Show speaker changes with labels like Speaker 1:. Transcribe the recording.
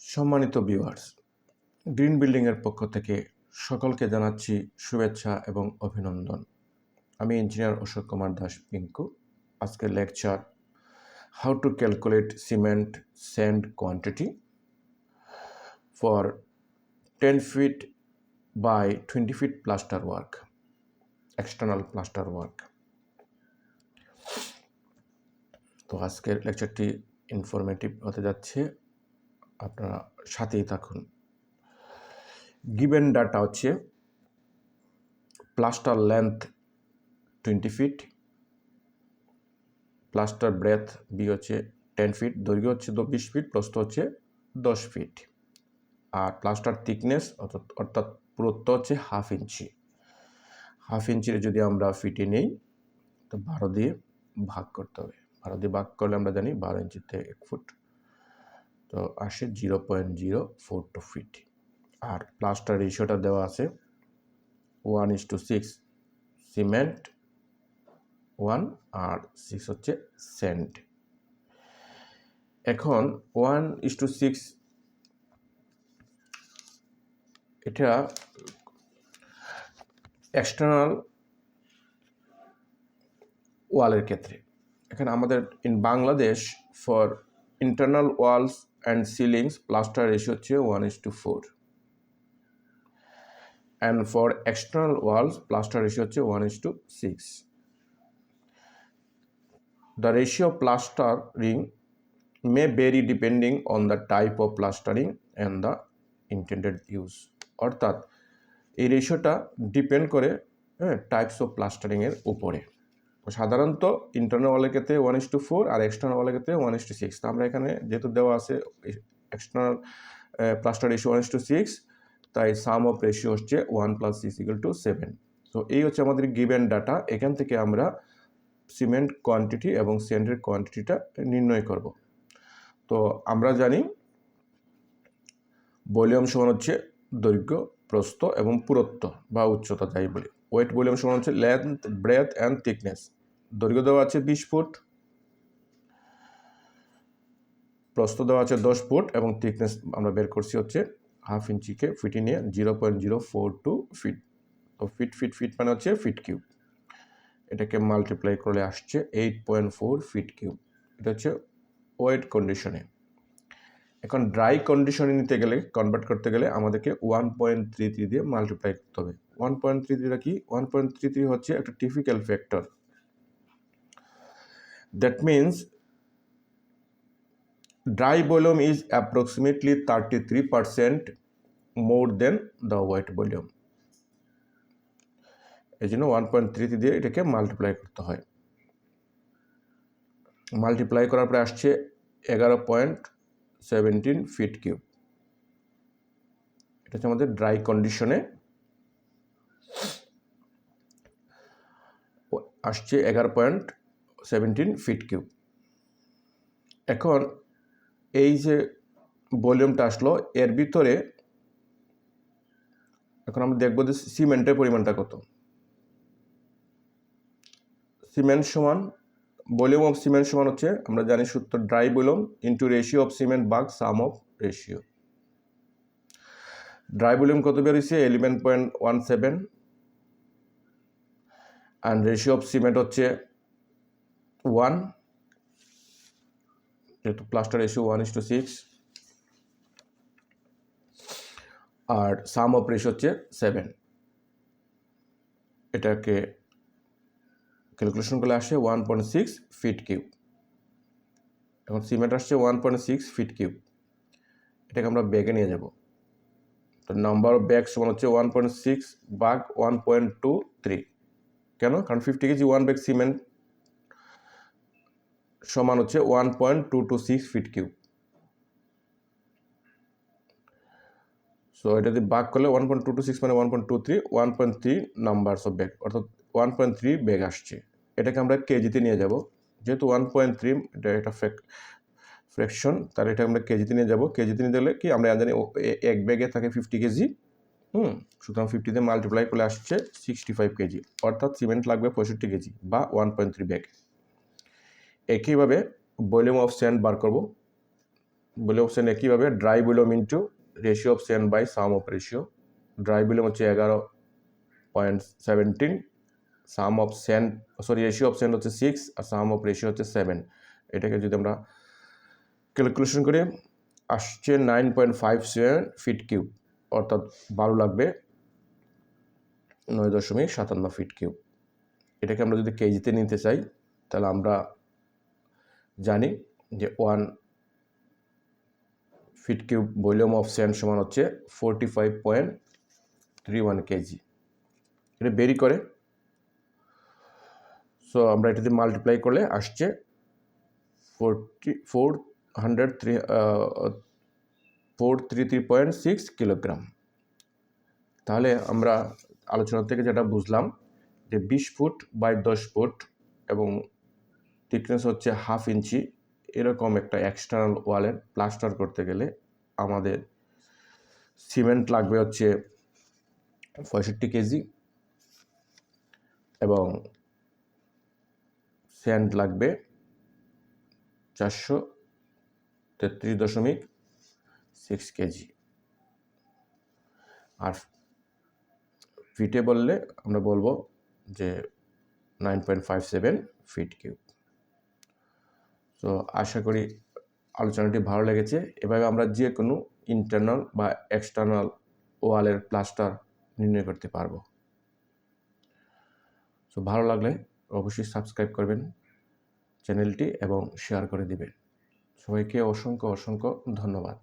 Speaker 1: সম্মানিত viewers green বিল্ডিংয়ের পক্ষ থেকে সকলকে জানাচ্ছি শুভেচ্ছা এবং অভিনন্দন। আমি ইঞ্জিনিয়ার অশোক কুমার দাস পিঙ্কু। আজকের lecture how to calculate cement sand quantity for ten feet by twenty feet plaster work external plaster work তো আজকের লেকচারটি ইনফরমেটিভ হতে যাচ্ছে। আপনারা সাথেই থাকুন। গিভেন ডাটা হচ্ছে plaster length twenty feet, plaster breadth B হচ্ছে টেন ফিট, দৈর্ঘ্য হচ্ছে বিশ ফিট, প্রস্থ হচ্ছে দশ ফিট। আর প্লাস্টার থিকনেস অর্থাৎ অর্থাৎ পুরুত্ব হচ্ছে হাফ ইঞ্চি। হাফ ইঞ্চির যদি আমরা ফিটে নেই, তো বারো দিয়ে ভাগ করতে হবে। বারো দিয়ে ভাগ করলে আমরা জানি বারো ইঞ্চিতে এক ফুট। তো আসে zero point zero four two feet আর প্লাস্টার রেশিওটা দেওয়া আছে। One is to six cement, one R six হচ্ছে সেন্ট। এখন ওয়ান ইস টু সিক্স এটা এক্সটার্নাল ওয়ালের ক্ষেত্রে। এখানে আমাদের in Bangladesh for internal walls and ceilings plaster ratio হচ্ছে one is to four and for external walls plaster ratio হচ্ছে one is to six the ratio plastering may vary depending on the type of plastering and the intended use অর্থাৎ, এই রেশিওটা depend করে হ্যাঁ types of প্লাস্টারিংয়ের উপরে। সাধারণত internal ওয়ালের ক্ষেত্রে ওয়ান ইস টু ফোর আর এক্সটার্নাল ওয়ালের ক্ষেত্রে ওয়ান ইস টু সিক্স তো আমরা এখানে যেহেতু দেওয়া আছে external plaster ratio one is to six তাই সাম অফ রেশিও হচ্ছে one plus six equal to seven তো এই হচ্ছে আমাদের গিভেন ডাটা এখান থেকে আমরা সিমেন্ট কোয়ান্টিটি এবং সেন্টের কোয়ান্টিটিটা নির্ণয় করব। তো আমরা জানি ভলিউম সমান হচ্ছে দৈর্ঘ্য, প্রস্থ এবং পুরত্ব বা উচ্চতা, যাই বলি। ওয়েট ভলিউম সমান হচ্ছে লেন্থ ব্রেথ অ্যান্ড থিকনেস দৈর্ঘ্য দেওয়া আছে বিশ ফুট, প্রস্থ দেওয়া আছে দশ ফুট এবং থিকনেস আমরা বের করছি হচ্ছে হাফ ইঞ্চিকে ফিটে নিয়ে zero point zero four two feet তো ফিট ফিট ফিট মানে হচ্ছে ফিট কিউব এটাকে মাল্টিপ্লাই করলে আসছে eight point four feet cube এটা হচ্ছে ওয়েট কন্ডিশনে এখন ড্রাই কন্ডিশনে নিতে গেলে কনভার্ট করতে গেলে আমাদেরকে ওয়ান পয়েন্ট থ্রি থ্রি দিয়ে মাল্টিপ্লাই করতে হবে। ওয়ান পয়েন্ট থ্রি থ্রিটা কি? ওয়ান পয়েন্ট থ্রি থ্রি হচ্ছে একটা typical factor that means dry volume is approximately 33% more than the wet volume. এই জন্য ওয়ান পয়েন্ট থ্রি দিয়ে এটাকে মাল্টিপ্লাই করতে হয়। মাল্টিপ্লাই করার পরে আসছে এগারো পয়েন্ট সেভেন্টিন ফিট কিউব এটা হচ্ছে আমাদের ড্রাই কন্ডিশনে আসছে এগারো পয়েন্ট সেভেন্টিন ফিট কিউব এখন এই যে ভলিউমটা আসলো, এর ভিতরে এখন আমরা দেখব যে সিমেন্টের পরিমাণটা কত। সিমেন্ট সমান, ভলিউম অফ সিমেন্ট সমান হচ্ছে, আমরা জানি সূত্র dry volume into ratio of cement by sum of ratio. Dry volume কত বেরিয়েছে eleven point one seven and ratio of cement হচ্ছে ওয়ান যেহেতু plaster ratio one is to six R sum of ratio হচ্ছে seven এটাকে calculation করলে আসে one point six feet cube এখন cement আসছে one point six feet cube এটাকে আমরা ব্যাগে নিয়ে যাব। তো নাম্বার অফ ব্যাগ সমান হচ্ছে one point six by one point two three কেন? কারণ fifty K G one bag cement সমান হচ্ছে one point two two six feet cube so এটা যদি বাক করলে one point two two six মানে one point two three one point three numbers of bag অর্থাৎ ওয়ান পয়েন্ট থ্রি ব্যাগ আসছে। এটাকে আমরা কেজিতে নিয়ে যাব। যেহেতু ওয়ান পয়েন্ট থ্রি এটা একটা ফ্র্যাকশন তাহলে এটা আমরা কেজিতে নিয়ে যাব। কেজিতে নিয়ে গেলে কি, আমরা জানি এক ব্যাগে থাকে ফিফটি কেজি। হুম, সুতরাং ফিফটিতে মাল্টিপ্লাই করলে আসছে সিক্সটি ফাইভ কেজি, অর্থাৎ সিমেন্ট লাগবে পঁয়ষট্টি কেজি বা ওয়ান পয়েন্ট থ্রি ব্যাগ একইভাবে ভলিউম অফ স্যান্ড বার করব। বলে অপশান একইভাবে dry volume into ratio of sand by sum of ratio dry volume হচ্ছে এগারো point seventeen sum of sand sorry ratio of sand হচ্ছে সিক্স আর সাম অফ রেশিও হচ্ছে সেভেন এটাকে যদি আমরা ক্যালকুলেশন করি আসছে nine point five seven feet cube অর্থাৎ বারো লাগবে নয় দশমিক সাতান্ন ফিট কিউব এটাকে আমরা যদি কেজিতে নিতে চাই, তাহলে আমরা জানি যে one feet cube volume of sand সমান হচ্ছে forty five point three one K G এটা বেরি করে। সো আমরা এটাতে মাল্টিপ্লাই করলে আসছে forty four hundred three four three three point six kilogram তাহলে আমরা আলোচনা থেকে যেটা বুঝলাম যে বিশ ফুট বাই দশ ফুট এবং থিকনেস হচ্ছে হাফ ইঞ্চি এরকম একটা এক্সটার্নাল ওয়ালের প্লাস্টার করতে গেলে আমাদের সিমেন্ট লাগবে হচ্ছে পঁয়ষট্টি কেজি এবং স্যান্ড লাগবে চারশো তেত্রিশ দশমিক সিক্স কেজি। আর ফিটে বললে আমরা বলব যে nine point five seven feet cube তো আশা করি আলোচনাটি ভালো লেগেছে। এভাবে আমরা যে কোনো ইন্টারনাল বা এক্সটার্নাল ওয়ালের প্লাস্টার নির্ণয় করতে পারব। তো ভালো লাগলে অবশ্যই সাবস্ক্রাইব করবেন চ্যানেলটি এবং শেয়ার করে দিবেন। সবাইকে অসংখ্য অসংখ্য ধন্যবাদ।